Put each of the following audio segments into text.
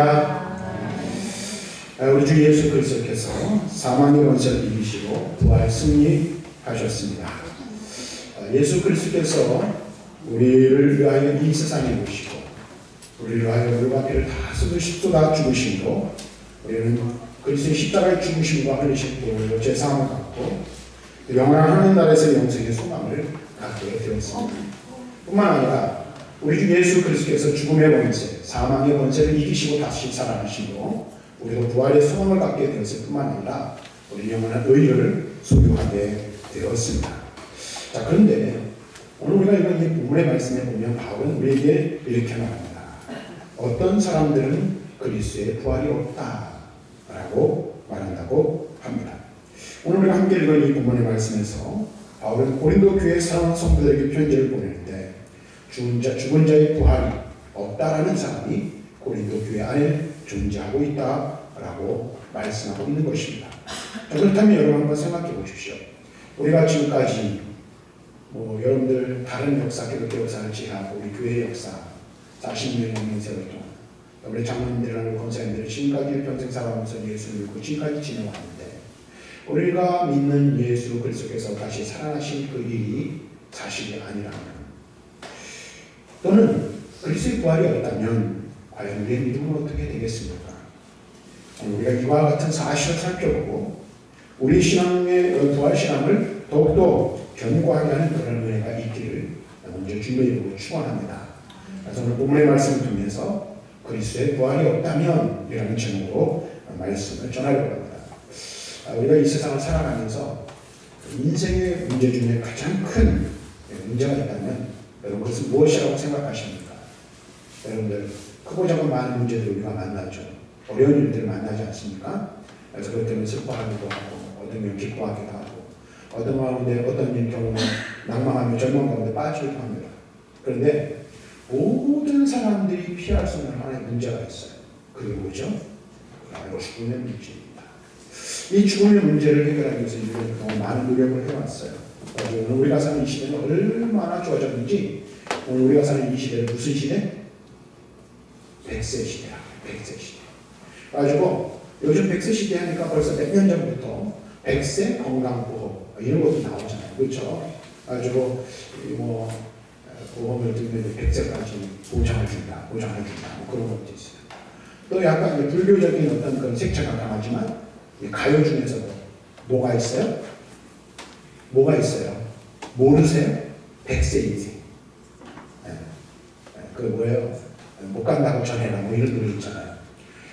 아, 우리 주 예수 그리스도께서 사망의 원세를 이기시고 부활 승리하셨습니다. 아, 예수 그리스도께서 우리를 위하여 이 세상에 오시고 우리를 위하여 물과 피를 다 쏟으시고 다 죽으심으로 우리는 그리스도의 십자가의 죽으심과 흘리신 보혈로 죄사함을 받고 영원한 하늘 나라에서 영생의 소망을 갖게 되었습니다. 뿐만 아니라 우리 주 예수 그리스도께서 죽음의 권세, 사망의 권세를 이기시고 다시 살아나시고 우리도 부활의 소망을 갖게 되었을 뿐만 아니라 우리 영원한 의를 소유하게 되었습니다. 자 그런데 오늘 우리가 이런 이 본문의 말씀에 보면 바울은 우리에게 이렇게 말합니다. 어떤 사람들은 그리스도의 부활이 없다라고 말한다고 합니다. 오늘 우리가 함께 읽은 이 본문의 말씀에서 바울은 고린도 교회 사랑하는 성도들에게 편지를 보내는데 죽은 자 죽은 자의 부활이 없다라는 사람이 고린도 교회 안에 존재하고 있다라고 말씀하고 있는 것입니다. 자, 그렇다면 여러분 한번 생각해 보십시오. 우리가 지금까지 뭐 여러분들 다른 역사, 기독교 역사를 제외하고 우리 교회 역사 40년의 세월 동안 우리 장로님들이라는 권사님들이 지금까지 평생 살아오면서 예수를 믿고 지금까지 지내왔는데 우리가 믿는 예수 그리스도께서 다시 살아나신 그 일이 사실이 아니라면 또는 그리스도의 부활이 없다면 과연 우리의 믿음은 어떻게 되겠습니까? 우리가 이와 같은 사실을 살펴보고 우리 신앙의 부활 신앙을 더욱더 견고하게 하는 그런 은혜가 있기를 먼저 주님으로 축원합니다. 그래서 오늘 본문의 말씀을 통해서 그리스도의 부활이 없다면 이라는 제목으로 말씀을 전하려고 합니다. 아, 우리가 이 세상을 살아가면서 인생의 문제 중에 가장 큰 문제가 있다면 여러분 그것은 무엇이라고 생각하십니까? 여러분들 크고 작은 많은 문제들 우리가 만나죠. 어려운 일들을 만나지 않습니까? 그래서 그것 때문에 슬퍼하기도 하고 어떤 면 기뻐하기도 하고 어떤 가운데 어떤 일 경우는 낭망하며 절망 가운데 빠지기도 합니다. 그런데 모든 사람들이 피할 수 없는 하나의 문제가 있어요. 그게 뭐죠? 바로 죽음의 문제입니다. 이 죽음의 문제를 해결하기 위해서 인류는 그동안 많은 노력을 해왔어요. 우리가 사는 이 시대는 얼마나 좋아졌는지 오늘 우리가 사는 이 시대는 무슨 시대? 100세 시대야. 100세 시대. 가지고 요즘 100세 시대 하니까 벌써 몇 년 전부터 100세 건강보험 이런 것도 나오잖아요. 그렇죠? 가지고 뭐 보험을 들면 100세까지 보장을 준다. 보장을 준다. 뭐 그런 것도 있어요. 또 약간 불교적인 어떤 그런 색채가 강하지만 가요 중에서도 뭐가 있어요? 뭐가 있어요? 모르세요? 100세 인생. 예. 예, 그 뭐예요? 못 간다고 전해라 뭐 이런 노래 있잖아요.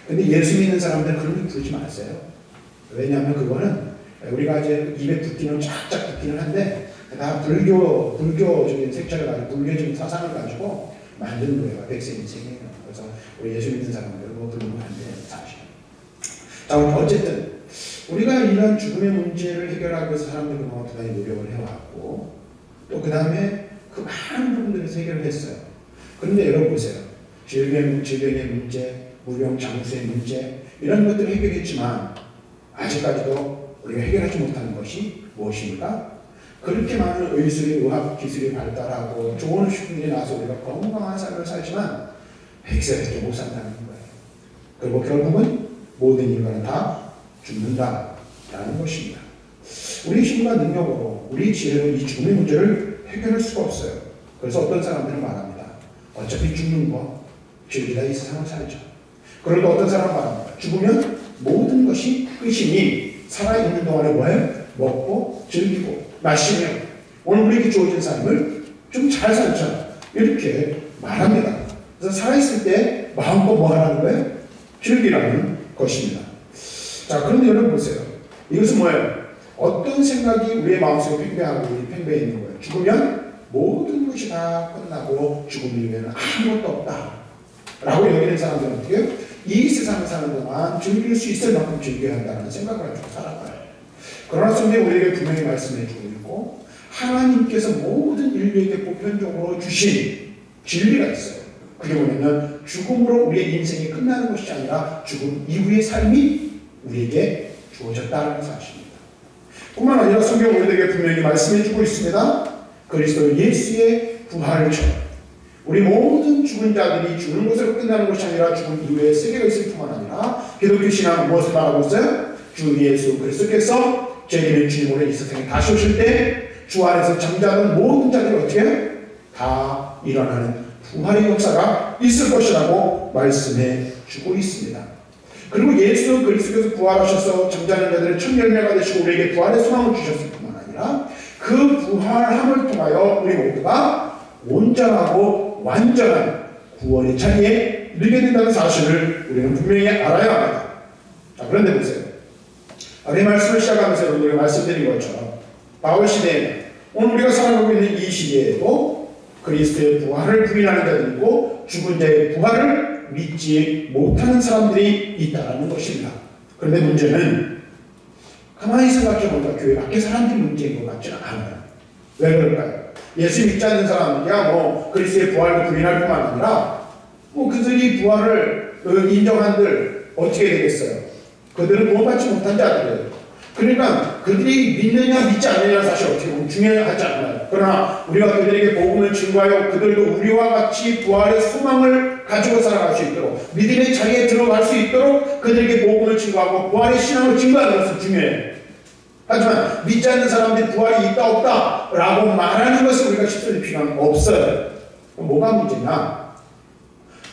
근데 예수 믿는 사람들은 그런 거 부르지 마세요. 왜냐하면 그거는 우리가 이제 입에 붙기는 쫙쫙 붙기는 한데 다 불교 불교적인 색채를 가지고 불교적인 사상을 가지고 만든 노래가 백세 인생이에요. 그래서 우리 예수 믿는 사람들 그거 부르면 안 돼요 사실. 자 어쨌든 우리가 이런 죽음의 문제를 해결하기 위해서 그동안 많이 노력을 해왔고 또 그 다음에 그 많은 부분들에서 해결을 했어요. 그런데 여러분 보세요. 질병, 질병의 문제, 무병 장수의 문제 이런 것들을 해결했지만 아직까지도 우리가 해결하지 못하는 것이 무엇입니까? 그렇게 많은 의술이 의학 기술이 발달하고 좋은 식품이 나서 우리가 건강한 삶을 살지만 100세밖에 못 산다는 거예요. 그리고 결국은 모든 인간은 다 죽는다라는 것입니다. 우리 힘과 능력으로 우리 지혜로 이 죽음의 문제를 해결할 수가 없어요. 그래서 어떤 사람들은 말합니다. 어차피 죽는 거 즐기다 이 세상을 살죠. 그런데 어떤 사람은 말합니다. 죽으면 모든 것이 끝이니 살아있는 동안에 뭐해? 먹고 즐기고 마시며 오늘 우리에게 주어진 삶을 좀 잘 살자 이렇게 말합니다. 그래서 살아있을 때 마음껏 뭐 하라는 거예요? 즐기라는 것입니다. 자 그런데 여러분 보세요. 이것은 뭐예요? 어떤 생각이 우리의 마음속에 팽배하고 우리 팽배해 있는 거예요. 죽으면 모든 것이 다 끝나고 죽음이면 아무것도 없다. 라고 여기는 사람들은 어떻게 해요? 이 세상을 사는 동안 즐길 수 있을 만큼 즐겨야 한다는 생각을 가지고 살아가요. 그러나 성경 우리에게 분명히 말씀해 주고 있고 하나님께서 모든 인류에게 보편적으로 주신 진리가 있어요. 그게 뭐냐면 죽음으로 우리의 인생이 끝나는 것이 아니라 죽음 이후의 삶이 우리에게 주어졌다는 사실입니다. 뿐만 아니라 성경 우리에게 분명히 말씀해 주고 있습니다. 그리스도 예수의 부활처럼 우리 모든 죽은 자들이 죽는 것으로 끝나는 것이 아니라 죽은 이후에 세계가 있을 뿐만 아니라 기독교 신앙은 무엇을 말하고 있어요? 주 예수 그리스도께서 저희들의 주님으로 이 세상에 다시 오실 때 주 안에서 잠자는 모든 자들이 어떻게? 다 일어나는 부활의 역사가 있을 것이라고 말씀해 주고 있습니다. 그리고 예수 그리스도께서 부활하셔서 잠자는 자들의 첫 열매가 되시고 우리에게 부활의 소망을 주셨을 뿐만 아니라 그 부활함을 통하여 우리 모두가 온전하고 완전한 구원의 자리에 이르게 된다는 사실을 우리는 분명히 알아야 합니다. 자, 그런데 보세요. 내 말씀을 시작하면서 여러분들이 말씀드린 것처럼 바울 시대에는 오늘 우리가 살아가고 있는 이 시대에도 그리스도의 부활을 부인하는 자들이 있고 죽은 자의 부활을 믿지 못하는 사람들이 있다는 것입니다. 그런데 문제는 가만히 생각해보니까 교회 밖에 사람들이 문제인 것 같지는 않아요. 왜 그럴까요? 예수 믿지 않는 사람들이야 뭐 그리스도의 부활을 부인할 뿐만 아니라 뭐 그들이 부활을 어, 인정한들 어떻게 되겠어요? 그들은 구원받지 못한 자들이에요. 그러니까 그들이 믿느냐 믿지 않느냐 사실 어떻게 보면 중요하지 않아요. 그러나 우리가 그들에게 복음을 증거하여 그들도 우리와 같이 부활의 소망을 가지고 살아갈 수 있도록 믿음의 자리에 들어갈 수 있도록 그들에게 복음을 증거하고 부활의 신앙을 증거하는 것은 중요해요. 하지만 믿지 않는 사람들이 부활이 있다 없다 라고 말하는 것은 우리가 쉽게 필요는 없어요. 뭐가 문제냐?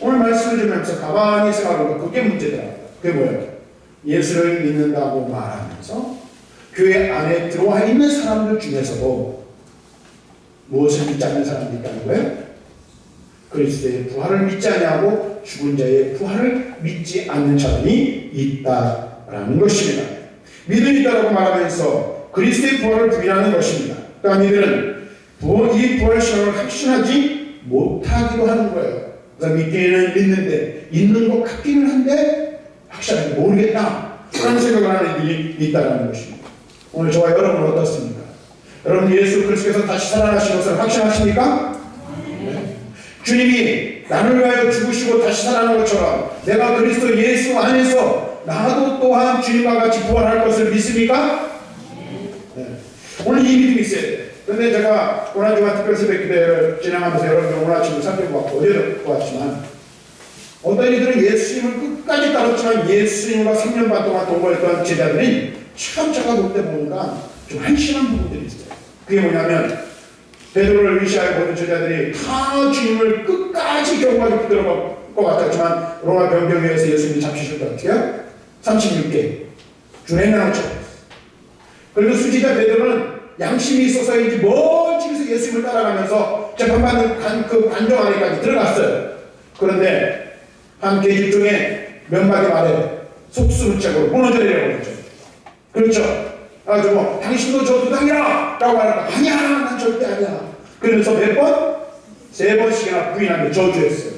오늘 말씀을 들으면서 가만히 생각해보면 그게 문제더라고요. 그게 뭐예요? 예수를 믿는다고 말하면서 교회 안에 들어와 있는 사람들 중에서도 무엇을 믿지 않는 사람들이 있다는 거예요? 그리스도의 부활을 믿지 않냐고 죽은 자의 부활을 믿지 않는 사람이 있다라는 것입니다. 믿음이 있다라고 말하면서 그리스도의 부활을 부인하는 것입니다. 그러니까 이들은 부활, 이 부활 신앙을 확신하지 못하기도 하는 거예요. 그래서 믿기는 믿는데 있는 것 같기는 한데 확실하게 모르겠다. 그런 생각을 하는 이들이 있다는 것입니다. 오늘 저와 여러분은 어떻습니까? 여러분 예수 그리스도께서 다시 살아나신 것을 확신하십니까? 네. 주님이 나를 위하여 죽으시고 다시 살아난 것처럼 내가 그리스도 예수 안에서 나도 또한 주님과 같이 부활할 것을 믿습니까? 네. 오늘 이 믿음이 있어야 돼. 근데 제가 오늘 주간 특별 새벽 기도를 진행하면서 여러분들 오늘 아침에 살펴보았고 어제도 보았지만 어떤 이들은 예수님을 끝까지 따랐지만 예수님과 3년 반 동안 동거했던 제자들이 참 제가 볼때 보니까 좀 한심한 부분들이 있어요. 그게 뭐냐면 베드로를 의시하여 보는 제자들이 다 주님을 끝까지 경고하게 붙들어갈 것 같았지만 로마 병경에서 예수님이 잡히실 때 어떻게 해요? 36개 준행 나왔죠. 그리고 수지자 베드로는 양심이 있어서인지 멀찍이서 예수님을 따라가면서 재판받는 관, 그 관정 안에까지 들어갔어요. 그런데 한 계집 중에 몇 마디 말에 속수무책으로 무너져내려고 그랬죠. 그렇죠. 아주 뭐 당신도 저 두당이라 라고 하니까 아니야 난 절대 아니야. 그러면서 몇 번? 세 번씩이나 부인하며 저주했어요.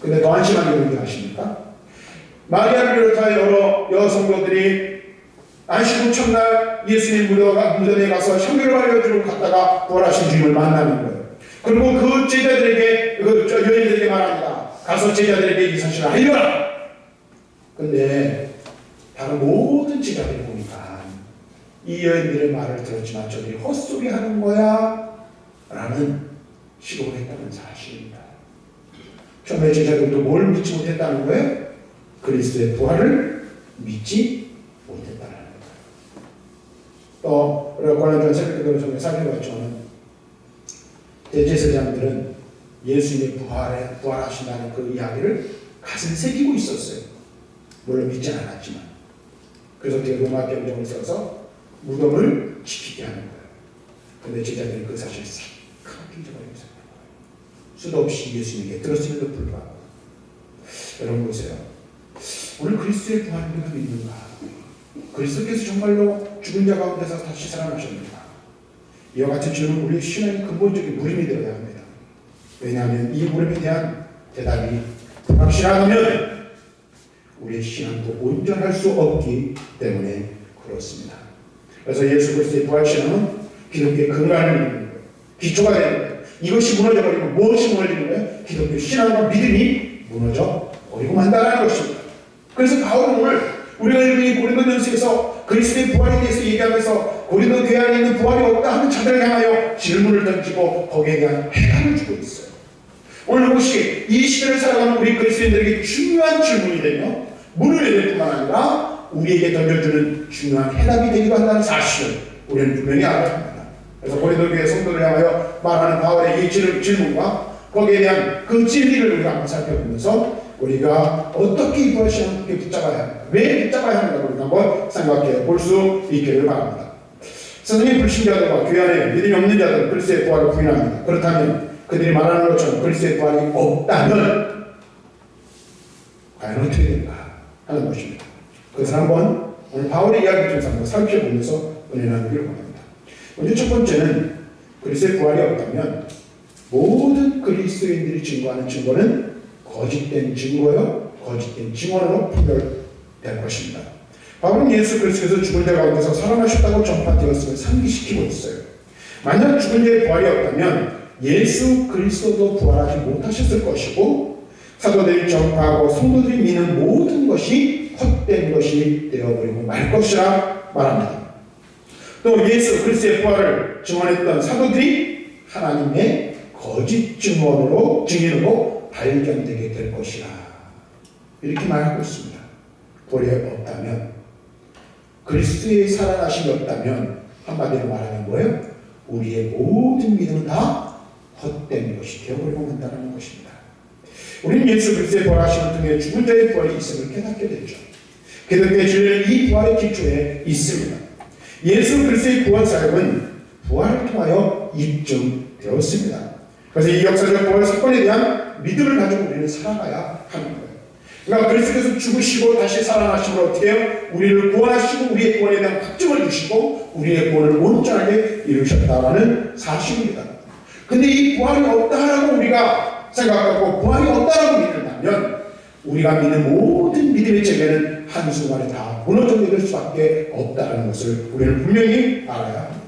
근데 더 한심한 게 뭔지 아십니까? 마리아를 비롯한 여러 여성도들이 안식구 첫날 예수님 무덤가, 무덤에 가서 향기를 알려주고 갔다가 부활하신 주님을 만나는 거예요. 그리고 그 제자들에게, 그 여인들에게 말합니다. 가서 제자들에게 이 사실을 알려라! 근데 다른 모든 제자들이 보니까 이 여인들의 말을 들었지만 저들이 헛소리 하는 거야 라는 시도를 했다는 사실입니다. 처음에 제자들도 뭘 믿지 못했다는 거예요? 그리스도의 부활을 믿지 못했다는 거예요. 또 우리가 고난주간 새벽기도를 통해 살펴봤지만 대제사장들은 예수님이 부활에 부활하신다는 그 이야기를 가슴 새기고 있었어요. 물론 믿지 않았지만 그래서 로마 병정을 써서 무덤을 지키게 하는 거예요. 근데 제자들은 그 사실을 싹하게 잊어버리면서 수도 없이 예수님에게 들었음에도 불구하고 여러분 보세요. 오늘 그리스도의 부활을 우리가 믿는가? 그리스도께서 정말로 죽은 자 가운데서 다시 살아나셨는가? 이와 같은 질문 우리의 신앙의 근본적인 무림이 되어야 합니다. 왜냐하면 이 무림에 대한 대답이 확실하다면 우리의 신앙도 온전할 수 없기 때문에 그렇습니다. 그래서 예수 그리스도의 부활 신앙은 기독교의 근간을 거예요. 이것이 무너져버리면 무엇이 무너지는 거예요? 기독교 신앙과 믿음이 무너져 버리고 만다라는 것입니다. 그래서 바울은 오늘 우리가 읽은 이 고린도전서에서 그리스도의 부활에 대해서 얘기하면서 고린도 교회 안에 있는 부활이 없다 하는 자들을 향하여 질문을 던지고 거기에 대한 해답을 주고 있어요. 오늘 이것이 이 시대를 살아가는 우리 그리스도인들에게 중요한 질문이 되며 물을 낼 뿐만 아니라 우리에게 던져주는 중요한 해답이 되기도 한다는 사실을 우리는 분명히 알아야 합니다. 그래서 고린도 교회 성도를 향하여 말하는 바울의 이 질- 질문과 거기에 대한 그 진리를 우리가 한번 살펴보면서 우리가 어떻게 이 부활신앙을 함께 붙잡아야 합니까? 왜 붙잡아야 하는가 우리가 한번 생각해 볼 수 있기를 바랍니다. 세상의 불신자들과 교회 안에 믿음이 없는 자들은 그리스도의 부활을 부인합니다. 그렇다면 그들이 말하는 것처럼 그리스도의 부활이 없다면 과연 어떻게 될까 하는 것입니다. 그것을 한번 오늘 바울의 이야기를 통해서 한번 살펴보면서 은혜 나누기를 원합니다. 먼저 첫 번째는 그리스도의 부활이 없다면 모든 그리스도인들이 증거하는 증거는 거짓된 증거요, 거짓된 증언으로 판별될 것입니다. 바울은 예수 그리스도께서 죽은 자 가운데서 살아나셨다고 전파되었음을 상기시키고 있어요. 만약 죽은 자의 부활이 없다면 예수 그리스도도 부활하지 못하셨을 것이고 사도들이 전파하고 성도들이 믿는 모든 것이 헛된 것이 되어버리고 말 것이라 말합니다. 또 예수 그리스도의 부활을 증언했던 사도들이 하나님의 거짓 증언으로 증인으로 발견되게 될 것이라 이렇게 말하고 있습니다. 부활이 없다면 그리스도의 살아나심이 없다면 한마디로 말하면 뭐예요? 우리의 모든 믿음은 다 헛된 것이 되어버리고 만다는 것입니다. 우리는 예수 그리스도의 부활하심을 통해 죽은 자의 부활이 있음을 깨닫게 되죠. 기독교의 진리는 이 부활의 기초에 있습니다. 예수 그리스도의 부활 사역은 부활을 통하여 입증되었습니다. 그래서 이 역사적 부활 사건에 대한 믿음을 가지고 우리는 살아가야 하는 거예요. 그러니까 그리스도께서 죽으시고 다시 살아나심으로 어떻게 해요? 우리를 구원하시고 우리의 구원에 대한 확증을 주시고 우리의 구원을 온전하게 이루셨다라는 사실입니다. 근데 이 부활이 없다라고 우리가 생각하고 부활이 없다라고 믿는다면 우리가 믿는 모든 믿음의 체계는 한순간에 다 무너져 내릴 수밖에 없다는 것을 우리는 분명히 알아야 합니다.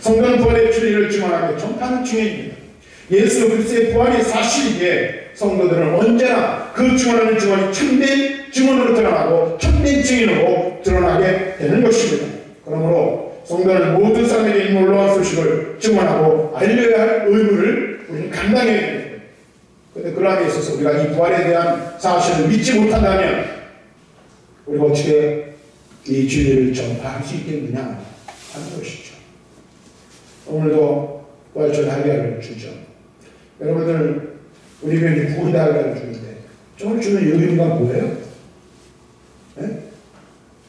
성경 부활의 진리를 증언하며 전파하는 증인입니다. 예수 그리스도의 부활이 사실이기에 성도들은 언제나 그 증언하는 증언이 참된 증언으로 드러나고 참된 증인으로 드러나게 되는 것입니다. 그러므로 성도는 모든 사람에게 이 놀라운 소식을 증언하고 알려야 할 의무를 우리는 감당해야 됩니다. 그런데 그러함에 있어서 우리가 이 부활에 대한 사실을 믿지 못한다면 우리가 어떻게 이 진리를 전파할 수 있겠느냐 하는 것이죠. 오늘도 부활절 할례를 주죠. 여러분들 우리 교회 구원의 할례를 주는데 저걸 주는 의미가 뭐예요? 네?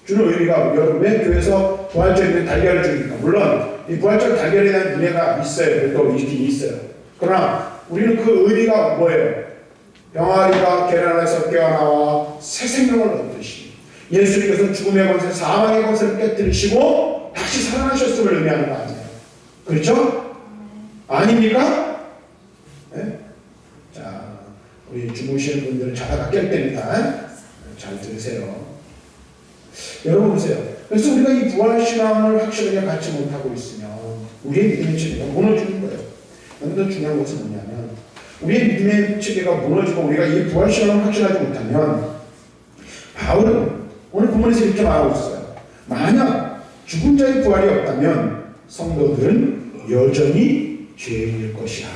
주는 의미가 여러분 왜 교회에서 부활절에 달걀을 주니까 물론 이 부활절 달걀에 대한 은혜가 있어요. 또 있긴 있어요. 그러나 우리는 그 의미가 뭐예요? 병아리가 계란 안에서 깨어나와 새 생명을 얻듯이 예수님께서 죽음의 권세, 사망의 권세를 깨뜨리시고 다시 살아나셨음을 의미하는 거 아니에요? 그렇죠? 아닙니까? 네? 자, 우리 주무시는 분들은 자다가 깰 때입니다. 잘 들으세요. 여러분 보세요. 그래서 우리가 이 부활신앙을 확실하게 갖지 못하고 있으면 우리의 믿음의 체계가 무너지는 거예요. 그런데 더 중요한 것은 뭐냐면 우리의 믿음의 체계가 무너지고 우리가 이 부활신앙을 확신하지 못하면 바울은 오늘 본문에서 이렇게 말하고 있어요. 만약 죽은 자의 부활이 없다면 성도들은 여전히 죄인일 것이야.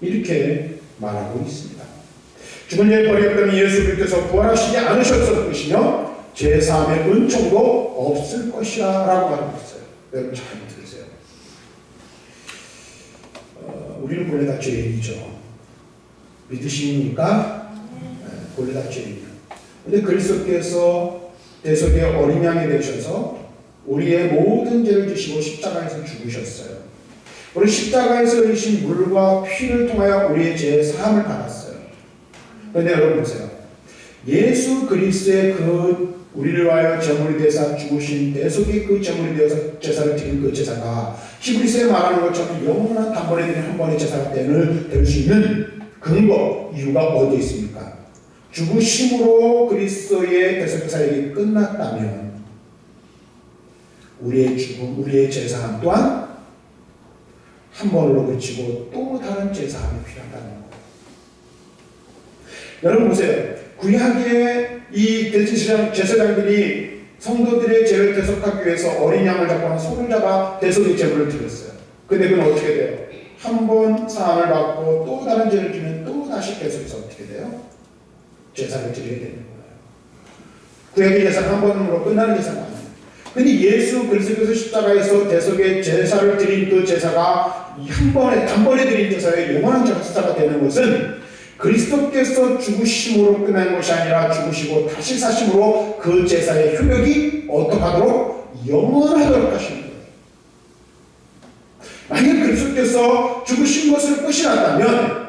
이렇게 말하고 있습니다. 죽은 자의 부활이 없다면 예수 그리스도께서 부활하시지 않으셨을 것이며 제3의 은총도 없을 것이야 라고 말하고 있어요. 여러분 잘 들으세요. 어, 우리는 본래 다 죄인이죠. 믿으십니까? 네, 본래 다 죄인이에요. 근데 그리스도께서 대속의 어린 양이 되셔서 우리의 모든 죄를 지시고 십자가에서 죽으셨어요. 우리 십자가에서 흘리신 물과 피를 통하여 우리의 죄의 사함을 받았어요. 그런데 여러분 보세요. 예수 그리스도의 그 우리를 위하여 제물이 되사 죽으신 대속의 그 제물이 되어서 제사를 드린 그 제사가 히브리서에 말하는 것처럼 영원한 단번에 드린 한 번의 제사가 될수 있는 근거 이유가 어디에 있습니까? 죽으심으로 그리스도의 대속의 사역이 끝났다면 우리의 죽음, 우리의 제사함 또한 한 번으로 그치고 또 다른 제사함이 필요하다는 거예요. 여러분 보세요. 구약의 이 대제사장, 제사장들이 성도들의 죄를 대속하기 위해서 어린 양을 잡거나 소를 잡아 대속의 제물을 드렸어요. 근데 그건 어떻게 돼요? 한 번 사함을 받고 또 다른 죄를 지면 또 다시 계속해서 어떻게 돼요? 제사를 드려야 되는 거예요. 구약의 제사는 한 번으로 끝나는 제사가 아니에요. 근데 예수 그리스도께서 십자가에서 대속의 제사를 드린 그 제사가 한 번에 단번에 드린 제사의 영원한 제사가 되는 것은 그리스도께서 죽으심으로 끝난 것이 아니라 죽으시고 다시 사심으로 그 제사의 효력이 어떻게 하도록 영원하도록 거예요. 만약 그리스도께서 죽으신 것으로 끝이 났다면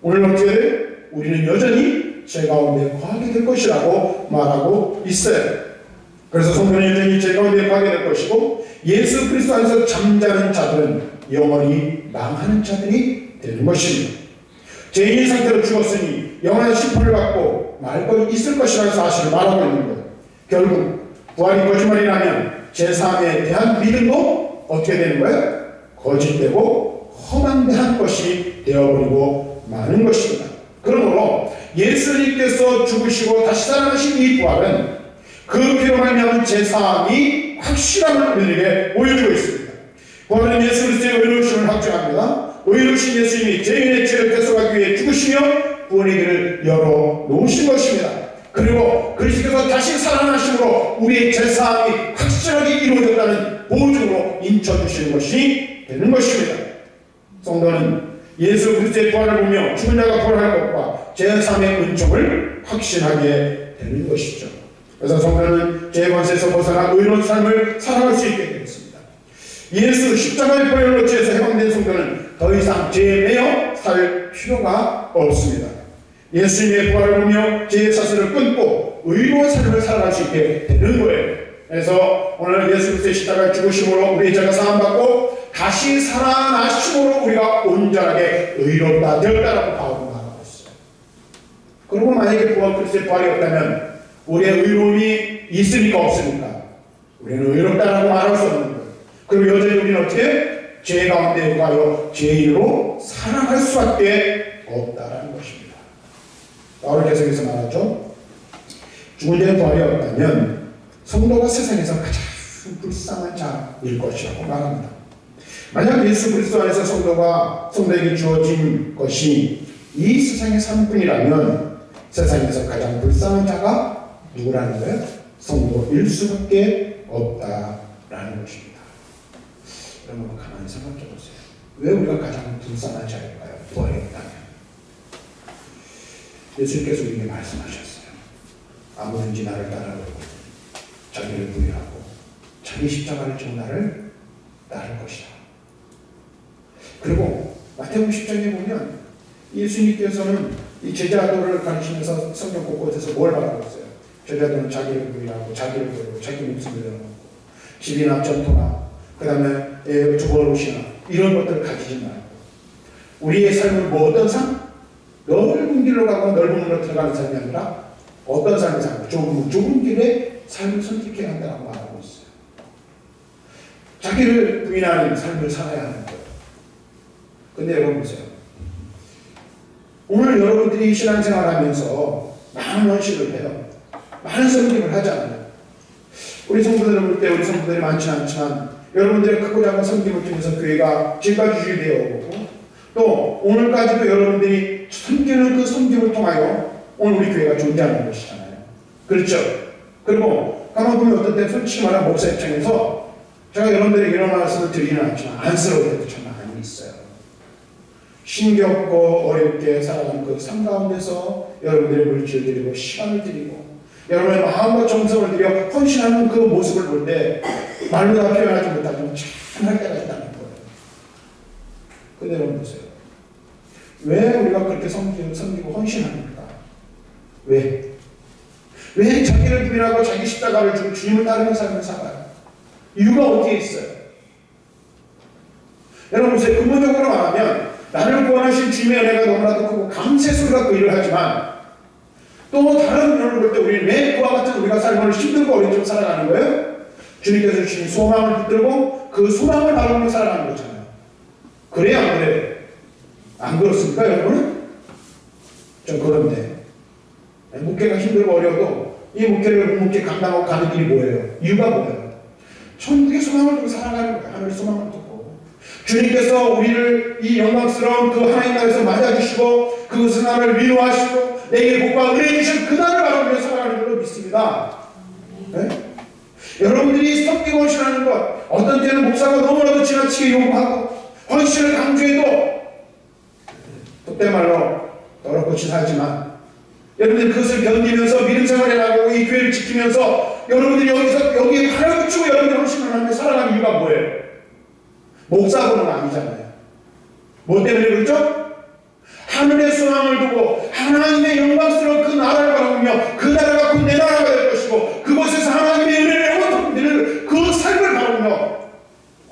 오늘 돼요? 우리는 여전히 죄 가운데 거하게 될 것이라고 말하고 있어요. 그래서 여전히 죄 가운데 거하게 될 것이고 예수 그리스도 안에서 잠자는 자들은 영원히 망하는 자들이 되는 것입니다. 죄인의 상태로 죽었으니 영원한 심판을 받고 말고 있을 것이라는 사실을 말하고 있는 거예요. 결국 부활이 거짓말이라면 제3에 대한 믿음도 어떻게 되는 거예요? 거짓되고 허망대한 것이 되어버리고 마는 것입니다. 그러므로 예수님께서 죽으시고 다시 살아나신 이 부활은 그 피로 말미암은 제3이 확실함을 우리에게 보여주고 있습니다. 부활은 예수 그리스도의 의로우심을 확증합니다. 의로우신 예수님이 죄인의 죄를 대속하기 위해 죽으시며 구원의 길을 열어 놓으신 것입니다. 그리고 그리스도께서 다시 살아나심으로 우리의 제사함이 확실하게 이루어졌다는 보증으로 인쳐주시는 것이 되는 것입니다. 성도는 예수 그리스도의 부활을 보며 죽은 자가 부활할 것과 제3의 은총을 확신하게 되는 것이죠. 그래서 성도는 죄의 권세에서 벗어나 의로운 삶을 살아갈 수 있게 되겠습니다. 예수 십자가의 보혈로 죄에서 해방된 성도는 더 이상 죄에 매여 살 필요가 없습니다. 예수님의 부활을 보며 죄의 사슬을 끊고 의로운 삶을 살아갈 수 있게 되는 거예요. 그래서 오늘 예수 그리스도의 십자가의 죽으심으로 우리의 죄가 사함받고 다시 살아나심으로 우리가 온전하게 의롭다 되었다라고 바울은 말하고 있어요. 그리고 만약에 부활 그리스도의 부활이 없다면 우리의 의로움이 있으니까 없으니까 우리는 의롭다라고 말할 수 없는 거예요. 그리고 여전히 우리는 어떻게 죄 가운데 가여 죄인으로 살아갈 수밖에 없다라는 것입니다. 바울 계속해서 말하죠. 죽은 자의 부활이 없다면 성도가 세상에서 가장 불쌍한 자일 것이라고 말합니다. 만약 예수 그리스도 안에서 성도가 성도에게 주어진 것이 이 세상의 삶뿐이라면 세상에서 가장 불쌍한 자가 누구라는 거예요? 성도일 수밖에 없다라는 것입니다. 여러분 가만히 생각해 보세요. 왜 우리가 가장 불쌍한 자일까요? 부활이 없다면. 예수님께서 우리에게 말씀하셨어요. 아무든지 나를 따라오고 자기를 부인하고 자기 십자가를 지고 나를 따를 것이다. 그리고 마태복음 10장에 보면 예수님께서는 이 제자도를 가르치면서 성경 곳곳에서 뭘 말하고 있어요? 제자도는 자기를 부인하고 자기를 부인하고 자기 목숨을 내어놓고 집이나 전토나 그 다음에 주거 옷이나 이런 것들을 가지지 말고 우리의 삶은 뭐 어떤 삶? 넓은 길로 가고 넓은 문으로 들어가는 삶이 아니라 어떤 삶을 살고 좁은, 좁은 길에 삶을 선택해야 한다고 말하고 있어요. 자기를 부인하는 삶을 살아야 하는. 근데 여러분 보세요. 오늘 여러분들이 신앙생활 하면서 많은 원식을 해요. 많은 성경을 하잖아요. 우리 성도들을 볼때 우리 성도들이 많지는 않지만 여러분들의 크고 작은 성경을 통해서 교회가 질과주의 되어 오고 또 오늘까지도 여러분들이 섬기는 그 성경을 통하여 오늘 우리 교회가 존재하는 것이잖아요. 그렇죠? 그리고 가만 보면 어떤 때 솔직히 말하면 목사 입장에서 제가 여러분들에게 이런 말씀을 드리는 않지만 때도 참 많이 있어요. 힘겹고 어렵게 살아가는 그 삶 가운데서 여러분들의 물질을 드리고 시간을 드리고 여러분의 마음과 정성을 들여 헌신하는 그 모습을 볼 때 말로 다 표현하지 못하지만 참할 때가 있다는 거예요. 근데 여러분 보세요. 왜 우리가 그렇게 섬기고, 섬기고 헌신합니까? 왜? 왜 자기를 부인하고 자기 십자가를 주고 주님을 따르는 삶을 살아요? 이유가 어디에 있어요? 여러분 보세요. 근본적으로 말하면 나를 구원하신 주님의 은혜가 너무나도 크고 감세소리가 그 일을 하지만 또 다른 면을 볼 때 우리는 왜 그와 같은 우리가 삶을 힘들고 어렵게 살아가는 거예요? 주님께서 주신 소망을 붙들고 그 소망을 바라보며 살아가는 거잖아요. 그래야 안 그래요? 안 그렇습니까 여러분은? 좀 그런데 목회가 힘들고 어려도 이 목회를 목회 감당하고 가는 길이 뭐예요? 이유가 뭐예요? 천국의 소망을 두고 살아가는 거예요. 하늘의 소망을 주님께서 우리를 이 영광스러운 그 하나님 나라에서 맞아주시고 그것을 나를 위로하시고 내게 복과 은혜 주신 그날을 바라보며 살아가는 걸로 믿습니다. 네? 여러분들이 섬기고 신하는 것 어떤 때는 목사가 너무나도 지나치게 요구하고 헌신을 강조해도 그때 말로 더럽고 치사하지만 여러분들 그것을 견디면서 믿음 생활에 나가고 이 교회를 지키면서 여러분들이 여기서 여기에 팔을 붙이고 여러분들 헌신을 하며 살아가는 이유가 뭐예요? 목사고는 아니잖아요. 뭐 때문에 그렇죠? 하늘의 소망을 두고 하나님의 영광스러운 그 나라를 바라보며 그 나라가 곧 내 나라가 될 것이고 그곳에서 하나님의 은혜를 행하는 그 삶을 바라보며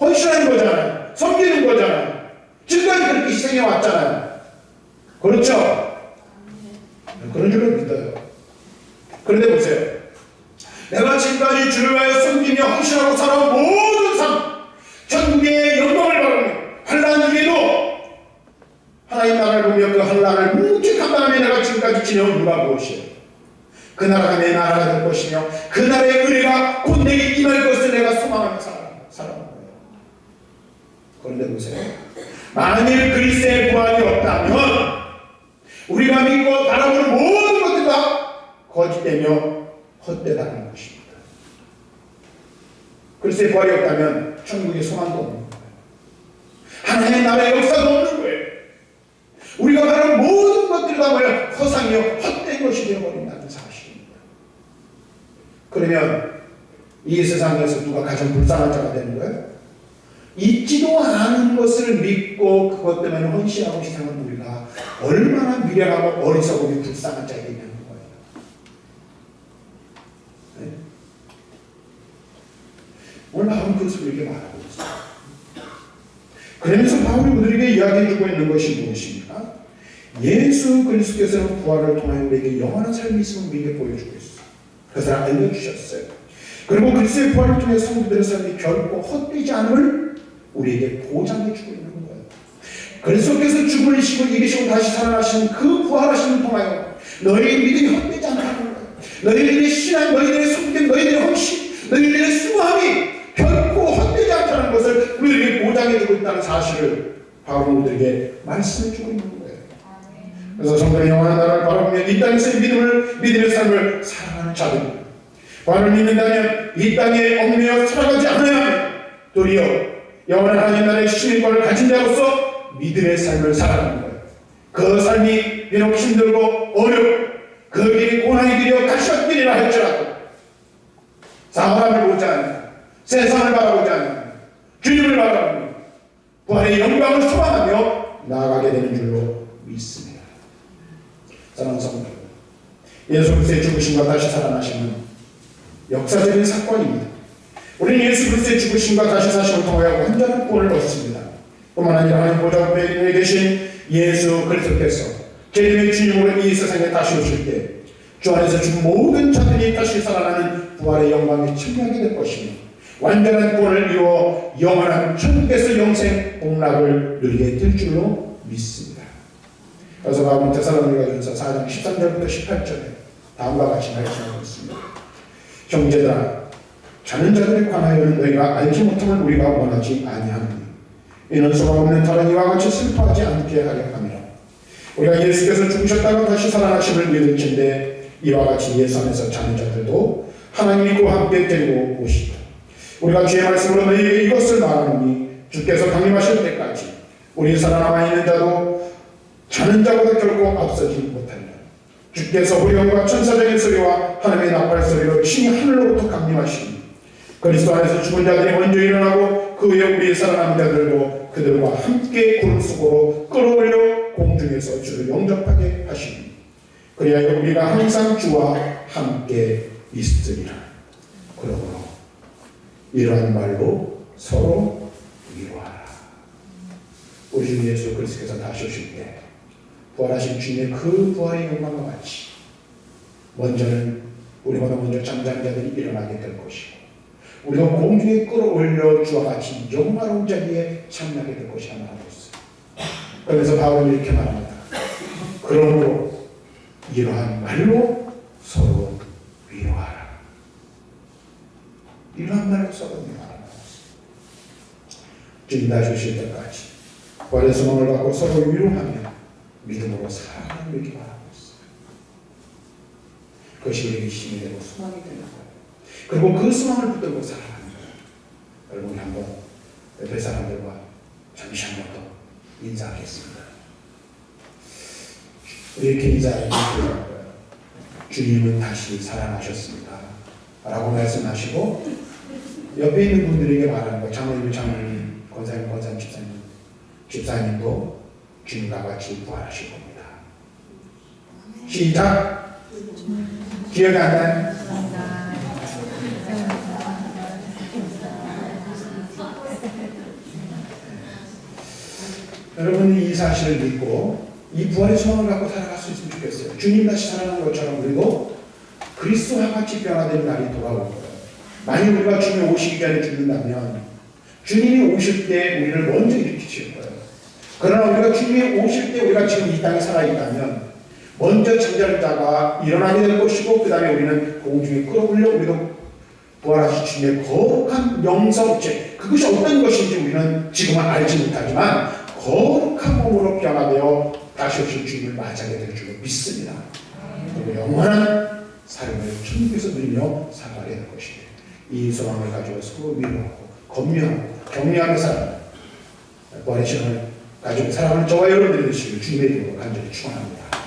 헌신하는 거잖아요. 섬기는 거잖아요. 지금까지 그렇게 희생해 왔잖아요. 그렇죠? 그런 줄로 믿어요. 그런데 보세요. 내가 지금까지 주를 위하여 섬기며 헌신하고 살아온 모든 삶, 천국의 환란 중에도 하나님 나라를 보며 그 환란을 묵묵히 감당하며 내가 지금까지 지내온 이유가 무엇이에요? 그 나라가 내 나라가 될 것이며 그 나라의 은혜가 곧 내게 임할 것을 내가 소망하며 살아, 살아온 거예요. 그런데 보세요. 만일 그리스의 부활이 없다면 우리가 믿고 바라보는 모든 것들 다 거짓되며 헛되다는 것입니다. 그리스의 부활이 없다면 천국의 소망도 없는. 하나님의 나라의 역사도 없는 거예요. 우리가 바라는 모든 것들이 다 뭐예요? 허상이요 헛된 것이 되어버린다는 사실입니다. 그러면 이 세상에서 누가 가장 불쌍한 자가 되는 거예요? 있지도 않은 것을 믿고 그것 때문에 헌신하고 희생한 우리가 얼마나 미련하고 어리석음이 불쌍한 자에게 되는 거예요. 네? 오늘 바울은 그것을 이렇게 말하고. 그러면서 바울이 우리에게 이야기해주고 있는 것이 무엇입니까? 예수 그리스도께서는 부활을 통하여 우리에게 영원한 삶이 있음을 우리에게 보여주고 있어요. 그것을 알려주셨어요. 그리고 그리스도의 부활을 통해 성도들의 삶이 결코 헛되지 않음을 우리에게 보장해주고 있는 거예요. 그리스도께서 죽으시고 이기시고 다시 살아나신 그 부활하심을 통하여 너희의 믿음이 헛되지 않다는 거예요. 너희들의 신앙, 너희들의 성경, 너희들의 헌신, 너희들의 수고함이 우리에게 보장해주고 있다는 사실을 바울은 우리에게 말씀해주고 있는 거예요. 그래서 성도의 영원한 나라를 바라보며 이 땅에서의 믿음을, 믿음의 삶을 살아가는 자들. 바울을 믿는다면 이 땅에 얽매여 살아가지 않아야. 도리어 영원한 하나님 나라의 신인권을 가진 자로서 믿음의 삶을 살아가는 거예요. 그 삶이 비록 힘들고 어렵고 그 길이 고난의 길이여 가시밭 길이라 할지라도 사람을 보지 않는 세상을 바라보지 않는 주님을 바라보며 부활의 영광을 소망하며 나아가게 되는 줄로 믿습니다. 사랑하는 성도 예수 그리스도의 죽으심과 다시 살아나심은 역사적인 사건입니다. 우리는 예수 그리스도의 죽으심과 다시 사심을 통하여 완전한 구원을 얻습니다. 뿐만 아니라 하나님 보좌 우편에 계신 예수 그리스도께서 재림의 주님으로 이 세상에 다시 오실 때 주 안에서 죽은 모든 자들이 다시 살아나는 부활의 영광에 참여하게 될 것이며 완전한 구원을 이루어 영원한 천국에서 영생 복락을 누리게 될 줄로 믿습니다. 그래서 바울은 테살로니가 전서 4장 13절부터 18절에 다음과 같이 말씀하고 있습니다. 형제들아 자는 자들에 관하여는 너희가 알지 못함을 우리가 원하지 아니하노니 이는 소망 없는 자는 이와 같이 슬퍼하지 않게 하려 함이라 우리가 예수께서 죽으셨다가 다시 살아나심을 믿을진데 이와 같이 예수 안에서 자는 자들도 하나님이 그와 함께 데리고 오시다 우리가 주의 말씀으로 너희에게 이것을 말하노니 주께서 강림하실 때까지 우리 살아남아 있는 자도 자는 자보다 결코 앞서지 못한다. 주께서 호령과 천사적인 소리와 하나님의 나팔 소리로 친히 하늘로부터 강림하시니 그리스도 안에서 죽은 자들이 먼저 일어나고 그 후에 우리 살아남은 자들도 그들과 함께 구름 속으로 끌어올려 공중에서 주를 영접하게 하시니 그리하여 우리가 항상 주와 함께 있으리라. 그러므로 이러한 말로 서로 위로하라. 우리 주 예수 그리스도께서 다시 오실 때 부활하신 주님의 그 부활의 영광과 같이 먼저는 우리보다 먼저 잠자는 자들이 일어나게 될 것이고 우리가 공중에 끌어올려 주와 같이 영화로운 자리에 참여하게 될 것이라 말하고 있어요. 그래서 바울은 이렇게 말합니다. 그러므로 이러한 말로 서로 위로하라. 말로 서로 위로하라. 주님 다시 오실 때까지 부활의 소망을 갖고 서로 위로하며 믿음으로 살아가는 우리 바라고 있어요. 그것이 우리에게 힘이 되고 소망이 되는 거예요. 그리고 그 소망을 붙들고 살아가는 거예요. 여러분 한번 옆에 사람들과 잠시 한번 더 인사하겠습니다. 이렇게 인사할 거예요. 주님은 다시 살아나셨습니다. 라고 말씀하시고 옆에 있는 분들에게 말하는 거예요. 장로님, 장로님, 권사님, 권사님, 집사님, 집사님도 주님과 같이 부활하실 겁니다. 시작. 기억이 안 나요? 여러분이 이 사실을 믿고 이 부활의 소망을 갖고 살아갈 수 있으면 좋겠어요. 주님 다시 살아난 것처럼 우리도 그리스도와 같이 변화되는 날이 거예요. 만약 우리가 주님 오시기 전에 죽는다면 주님이 오실 때 우리를 먼저 일으키실 거예요. 그러나 우리가 주님이 오실 때 우리가 지금 이 땅에 살아있다면 먼저 잠자는 자가 일어나게 될 것이고 그 다음에 우리는 공중에 끌어올려 우리도 부활하신 주님의 거룩한 영성체 그것이 어떤 것인지 우리는 지금은 알지 못하지만 거룩한 몸으로 변화되어 다시 오실 주님을 맞이하게 될 줄로 믿습니다. 그리고 영원한 삶을 천국에서 누리며 살아가게 될 것입니다. 이 소망을 가지고 서로 위로하고 건면하고 격려하며 살아가는 부활의 시간을 가지고 살아가는 저와 여러분들이 되시길 주님의 이름으로 간절히 축원합니다.